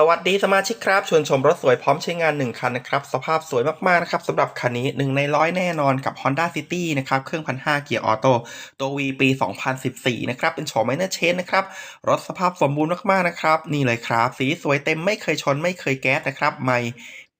สวัสดีสมาชิกครับ ชวนชมรถสวยพร้อมใช้งาน 1 คันนะครับ สภาพสวยมากๆนะครับสำหรับคันนี้ 1 ในร้อยแน่นอนกับ Honda City นะครับ เครื่องพันห้าเกียร์ออโต้ตัว V ปี 2014 นะครับ เป็นโฉมไมเนอร์เชนนะครับ รถสภาพสมบูรณ์มากๆนะครับ นี่เลยครับ สีสวยเต็มไม่เคยชนไม่เคยแก๊สนะครับ ไม่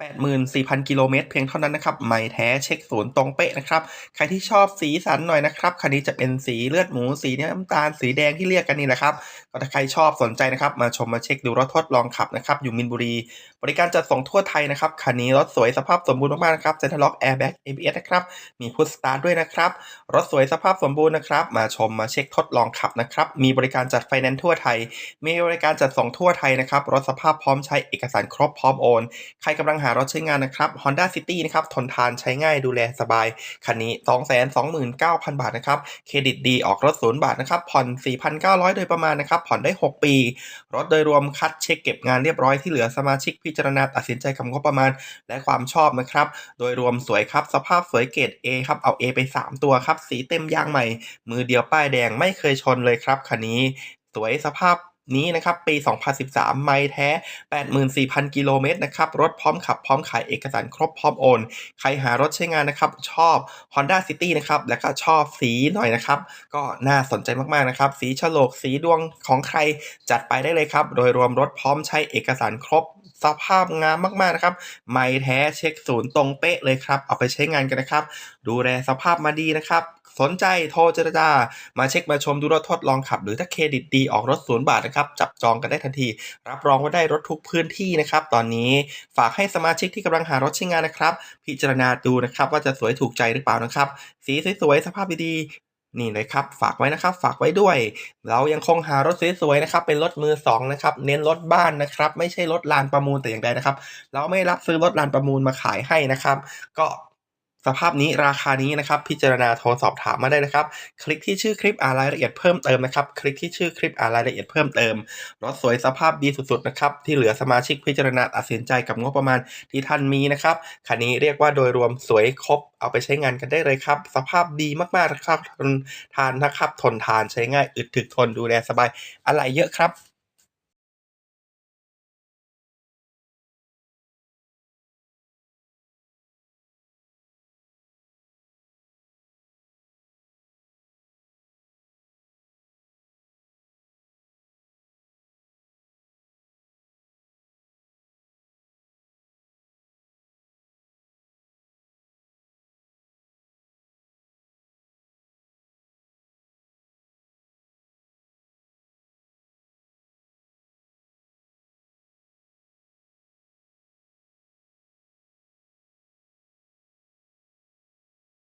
84,000 กิโลเมตรเพียงเท่านั้นนะครับไม่แท้เช็คศูนย์ตรงเป๊ะนะครับ ใครที่ชอบสีสันหน่อยนะครับ คันนี้จะเป็นสีเลือดหมูสีน้ำตาลสีแดงที่เรียกกันนี่แหละครับ ก็ถ้าใครชอบสนใจนะครับ มาชมมาเช็คดูรถทดลองขับนะครับอยู่มินบุรี บริการจัดส่งทั่วไทยนะครับ คันนี้รถสวยสภาพสมบูรณ์มากๆนะครับเซ็นทรัลล็อกแอร์แบ็ก ABS นะครับ มีพุทสตาร์ด้วยนะครับ รถสวยสภาพสมบูรณ์นะครับ มาชมมาเช็คทดลองขับนะครับ มีบริการจัดไฟแนนซ์ทั่วไทย มีบริการจัดส่งทั่วไทยนะครับ รถสภาพพร้อมใช้เอกสารครบพร้อมโอน ใครกำลังหารถใช้งานนะครับ Honda City นะครับ ทนทานใช้ง่ายดูแลสบาย คันนี้ 229,000 บาทนะครับ เครดิตดีออกรถศูนย์บาทนะครับ ผ่อน 4,900 โดยประมาณนะครับ ผ่อนได้ 6 ปี รถโดยรวมคัดเช็คเก็บงานเรียบร้อยที่เหลือสมาชิกพิจารณาตัดสินใจกับงบประมาณ และความชอบนะครับ โดยรวมสวยครับ สภาพสวยเกรด A ครับ เอา A ไป 3 ตัวครับ สีเต็มยางใหม่ มือเดียวป้ายแดงไม่เคยชนเลยครับคันนี้ สวยสภาพ นี้นะครับ ปี 2013 ไม่แท้ 84,000 กิโลเมตรนะครับ รถพร้อมขับพร้อมขายเอกสารครบพร้อมโอน ใครหารถใช้งานนะครับ ชอบ Honda City นะครับ แล้วก็ชอบสีหน่อยนะครับ ก็น่าสนใจมากๆนะครับ สีฉลกสีดวงของใครจัดไปได้เลยครับ โดยรวมรถพร้อมใช้เอกสารครบสภาพงามมากๆนะครับ ไม่แท้เช็คศูนย์ตรงเป๊ะเลยครับ เอาไปใช้งานกันนะครับ ดูแลสภาพมาดีนะครับ สนใจโทรเจรจา มาเช็คมาชมดูรถทดลองขับ หรือถ้าเครดิตดีออกรถศูนย์บาทนะครับจับจองกันได้ทันที รับรองว่าได้รถทุกพื้นที่นะครับ ตอนนี้ฝากให้สมาชิกที่กำลังหารถใช้งานนะครับ พิจารณาดูนะครับว่าจะสวยถูกใจหรือเปล่านะครับ สีสวยๆสภาพดีๆนี่เลยครับ ฝากไว้นะครับ ฝากไว้ด้วย เรายังคงหารถสวยๆนะครับ เป็นรถมือสองนะครับ เน้นรถบ้านนะครับ ไม่ใช่รถลานประมูลแต่อย่างใดนะครับ เราไม่รับซื้อรถลานประมูลมาขายให้นะครับ ก็ สภาพนี้ราคานี้นะครับ พิจารณาโทรสอบถามมาได้นะครับ คลิกที่ชื่อคลิปอ่านรายละเอียดเพิ่มเติมนะครับ คลิกที่ชื่อคลิปอ่านรายละเอียดเพิ่มเติมรถสวยสภาพดีสุดๆนะครับ ที่เหลือสมาชิกพิจารณาตัดสินใจกับงบประมาณที่ท่านมีนะครับคันนี้เรียกว่าโดยรวมสวยครบเอาไปใช้งานกันได้เลยครับ สภาพดีมากๆนะครับทนทานนะครับ ทนทานใช้ง่ายอึดถึกทนดูแลสบายอะไรเยอะครับ